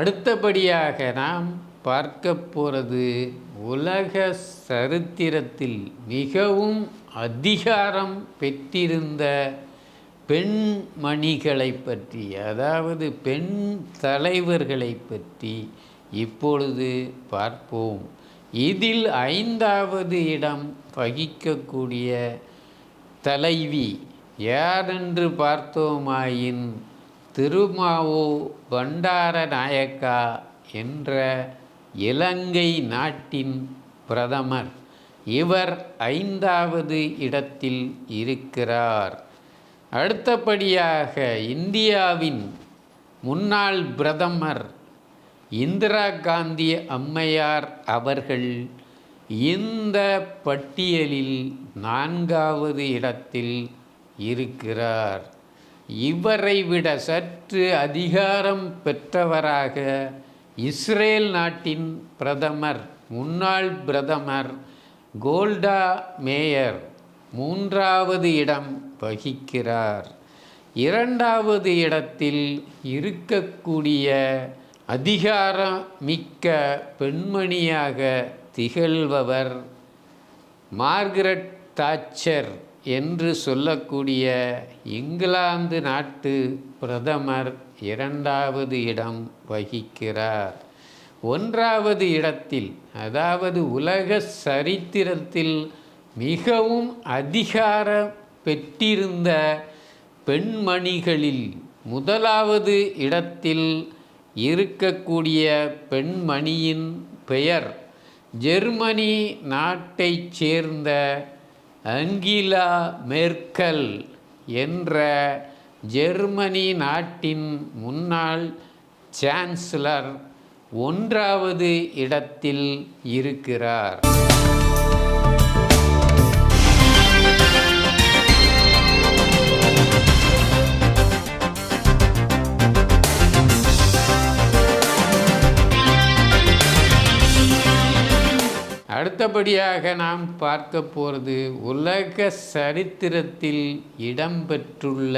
அடுத்தபடியாக நாம் பார்க்க போகிறது உலக சரித்திரத்தில் மிகவும் அதிகாரம் பெற்றிருந்த பெண்மணிகளை பற்றி அதாவது பெண் தலைவர்களை பற்றி இப்பொழுது பார்ப்போம். இதில் ஐந்தாவது இடம் வகிக்கக்கூடிய தலைவி யாரென்று பார்த்தோமாயின் திருமாவோ பண்டார நாயக்கா என்ற இலங்கை நாட்டின் பிரதமர். இவர் ஐந்தாவது இடத்தில் இருக்கிறார். அடுத்தபடியாக இந்தியாவின் முன்னாள் பிரதமர் இந்திரா காந்தி அம்மையார் அவர்கள் இந்த பட்டியலில் நான்காவது இடத்தில் இருக்கிறார். இவரை விட சற்று அதிகாரம் பெற்றவராக இஸ்ரேல் நாட்டின் பிரதமர் முன்னாள் பிரதமர் கோல்டா மேயர் மூன்றாவது இடம் வகிக்கிறார். இரண்டாவது இடத்தில் இருக்கக்கூடிய அதிகாரம் மிக்க பெண்மணியாக திகழ்பவர் மார்கரெட் தாச்சர் என்று சொல்லக்கூடிய இங்கிலாந்து நாட்டு பிரதமர் இரண்டாவது இடம் வகிக்கிறார். ஒன்றாவது இடத்தில் அதாவது உலக சரித்திரத்தில் மிகவும் அதிகாரம் பெற்றிருந்த பெண்மணிகளில் முதலாவது இடத்தில் இருக்கக்கூடிய பெண்மணியின் பெயர் ஜெர்மனி நாட்டைச் சேர்ந்த அங்கிலா மேர்க்கல் என்ற ஜெர்மனி நாட்டின் முன்னாள் சான்சலர் ஒன்றாவது இடத்தில் இருக்கிறார். அடுத்தபடியாக நாம் பார்க்க போகிறது உலக சரித்திரத்தில் இடம்பெற்றுள்ள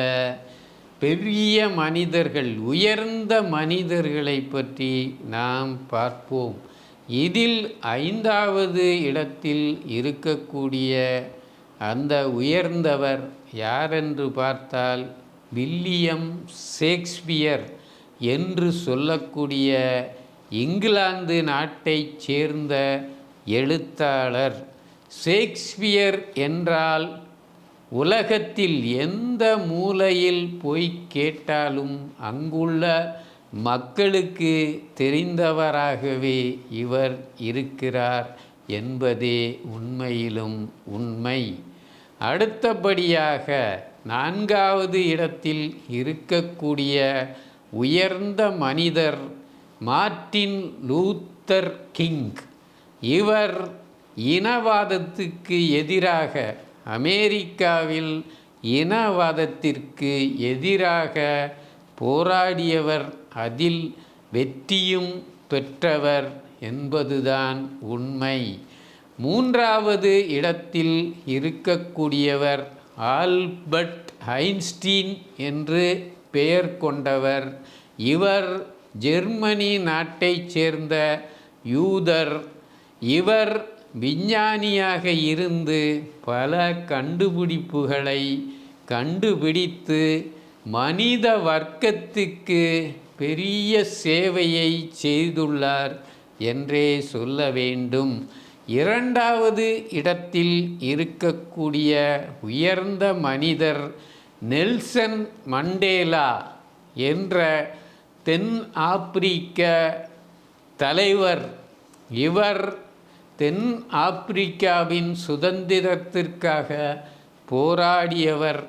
பெரிய மனிதர்கள் உயர்ந்த மனிதர்களை பற்றி நாம் பார்ப்போம். இதில் ஐந்தாவது இடத்தில் இருக்கக்கூடிய அந்த உயர்ந்தவர் யாரென்று பார்த்தால் வில்லியம் ஷேக்ஸ்பியர் என்று சொல்லக்கூடிய இங்கிலாந்து நாட்டைச் சேர்ந்த எழுத்தாளர் ஷேக்ஸ்பியர் என்றால் உலகத்தில் எந்த மூலையில் போய் கேட்டாலும் அங்குள்ள மக்களுக்கு தெரிந்தவராகவே இவர் இருக்கிறார் என்பதே உண்மையிலும் உண்மை. அடுத்தபடியாக நான்காவது இடத்தில் இருக்கக்கூடிய உயர்ந்த மனிதர் மார்ட்டின் லூத்தர் கிங். இவர் இனவாதத்துக்கு எதிராக அமெரிக்காவில் இனவாதத்திற்கு எதிராக போராடியவர் அதில் வெற்றியும் பெற்றவர் என்பதுதான் உண்மை. மூன்றாவது இடத்தில் இருக்கக்கூடியவர் ஆல்பர்ட் ஐன்ஸ்டீன் என்று பெயர் கொண்டவர். இவர் ஜெர்மனி நாட்டைச் சேர்ந்த யூதர் இவர் விஞ்ஞானியாக இருந்து பல கண்டுபிடிப்புகளை கண்டுபிடித்து மனித வர்க்கத்துக்கு பெரிய சேவையை செய்துள்ளார் என்றே சொல்ல வேண்டும். இரண்டாவது இடத்தில் இருக்கக்கூடிய உயர்ந்த மனிதர் நெல்சன் மண்டேலா என்ற தென் ஆப்பிரிக்க தலைவர். இவர் தென் ஆப்பிரிக்காவின் சுதந்திரத்திற்காக போராடியவர்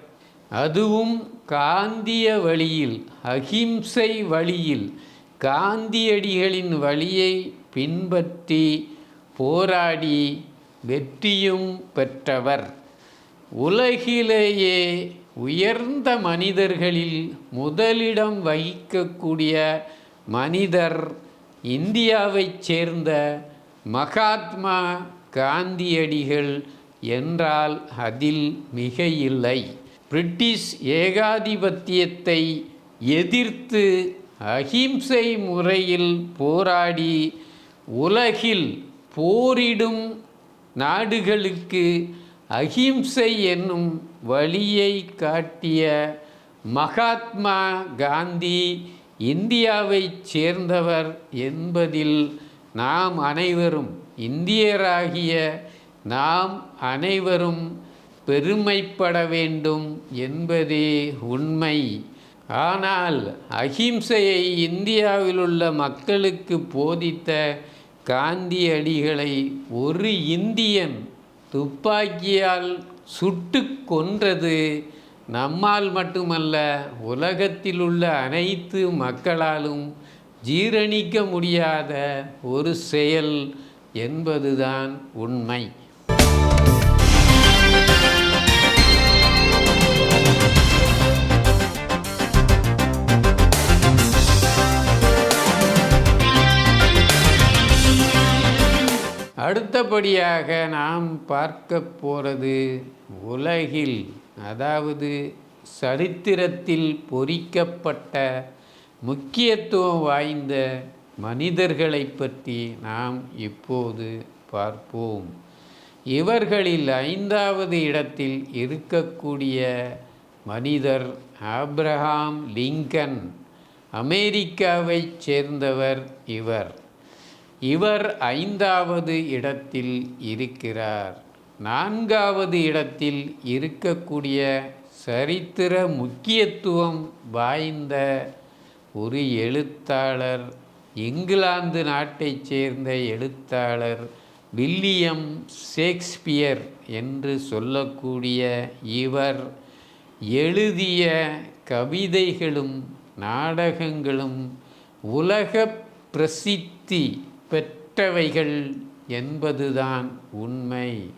அதுவும் காந்திய வழியில் அகிம்சை வழியில் காந்தியடிகளின் வழியை பின்பற்றி போராடி வெற்றியும் பெற்றவர். உலகிலேயே உயர்ந்த மனிதர்களில் முதலிடம் வகிக்கக்கூடிய மனிதர் இந்தியாவைச் சேர்ந்த மகாத்மா காந்தியடிகள் என்றால் அதில் மிக இல்லை பிரிட்டிஷ் ஏகாதிபத்தியத்தை எதிர்த்து அகிம்சை முறையில் போராடி உலகில் போரிடும் நாடுகளுக்கு அகிம்சை என்னும் வழியை காட்டிய மகாத்மா காந்தி இந்தியாவைச் சேர்ந்தவர் என்பதில் நாம் அனைவரும் இந்தியராகிய நாம் அனைவரும் பெருமைப்பட வேண்டும் என்பதே உண்மை. ஆனால் அகிம்சையை இந்தியாவில் உள்ள மக்களுக்கு போதித்த காந்தியடிகளை ஒரு இந்தியன் துப்பாக்கியால் சுட்டு கொன்றது நம்மால் மட்டுமல்ல உலகத்தில் உள்ள அனைத்து மக்களாலும் ஜீரணிக்க முடியாத ஒரு செயல் என்பதுதான் உண்மை. அடுத்தபடியாக நாம் பார்க்க போகிறது உலகில் அதாவது சரித்திரத்தில் பொறிக்கப்பட்ட முக்கியத்துவம் வாய்ந்த மனிதர்களை பற்றி நாம் இப்போது பார்ப்போம். இவர்களில் ஐந்தாவது இடத்தில் இருக்கக்கூடிய மனிதர் ஆப்ரஹாம் லிங்கன் அமெரிக்காவைச் சேர்ந்தவர் இவர். இவர் ஐந்தாவது இடத்தில் இருக்கிறார். நான்காவது இடத்தில் இருக்கக்கூடிய சரித்திர முக்கியத்துவம் வாய்ந்த ஒரு எழுத்தாளர் இங்கிலாந்து நாட்டைச் சேர்ந்த எழுத்தாளர் வில்லியம் ஷேக்ஸ்பியர் என்று சொல்லக்கூடிய இவர் எழுதிய கவிதைகளும் நாடகங்களும் உலக பிரசித்தி பெற்றவைகள் என்பதுதான் உண்மை.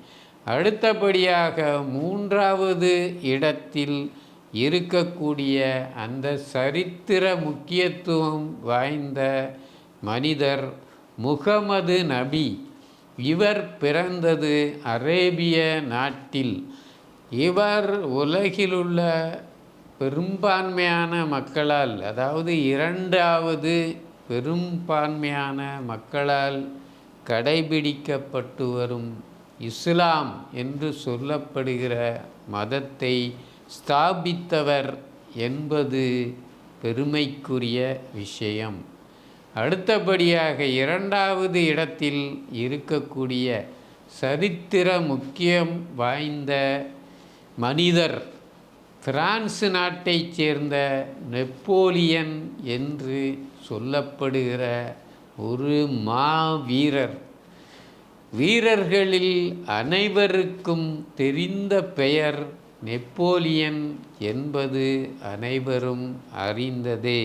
அடுத்தபடியாக மூன்றாவது இடத்தில் இருக்கக்கூடிய அந்த சரித்திர முக்கியத்துவம் வாய்ந்த மனிதர் முகமது நபி. இவர் பிறந்தது அரேபிய நாட்டில். இவர் உலகிலுள்ள பெரும்பான்மையான மக்களால் அதாவது இரண்டாவது பெரும்பான்மையான மக்களால் கடைபிடிக்கப்பட்டு வரும் இஸ்லாம் என்று சொல்லப்படுகிற மதத்தை ஸ்தாபித்தவர் என்பது பெருமைக்குரிய விஷயம். அடுத்தபடியாக இரண்டாவது இடத்தில் இருக்கக்கூடிய சரித்திர முக்கியம் வாய்ந்த மனிதர் பிரான்ஸ் நாட்டைச் சேர்ந்த நெப்போலியன் என்று சொல்லப்படுகிற ஒரு மாவீரர். வீரர்களில் அனைவருக்கும் தெரிந்த பெயர் நெப்போலியன் என்பது அனைவரும் அறிந்ததே.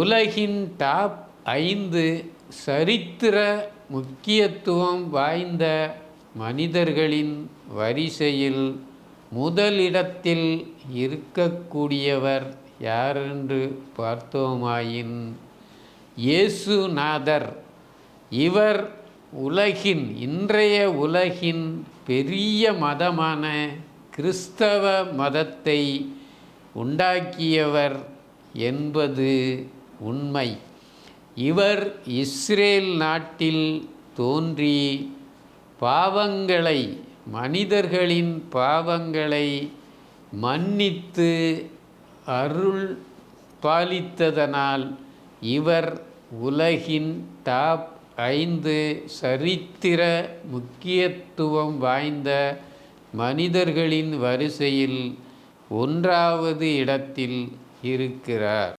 உலகின் டாப் ஐந்து சரித்திர முக்கியத்துவம் வாய்ந்த மனிதர்களின் வரிசையில் முதலிடத்தில் இருக்கக்கூடியவர் யாரென்று பார்த்தோமாயின் இயேசுநாதர். இவர் உலகின் இன்றைய உலகின் பெரிய மதமான கிறிஸ்தவ மதத்தை உண்டாக்கியவர் என்பது உண்மை. இவர் இஸ்ரேல் நாட்டில் தோன்றி பாவங்களை மனிதர்களின் பாவங்களை மன்னித்து அருள் பாலித்ததனால் இவர் உலகின் டாப் ஐந்து சரித்திர முக்கியத்துவம் வாய்ந்த மனிதர்களின் வரிசையில் ஒன்றாவது இடத்தில் இருக்கிறார்.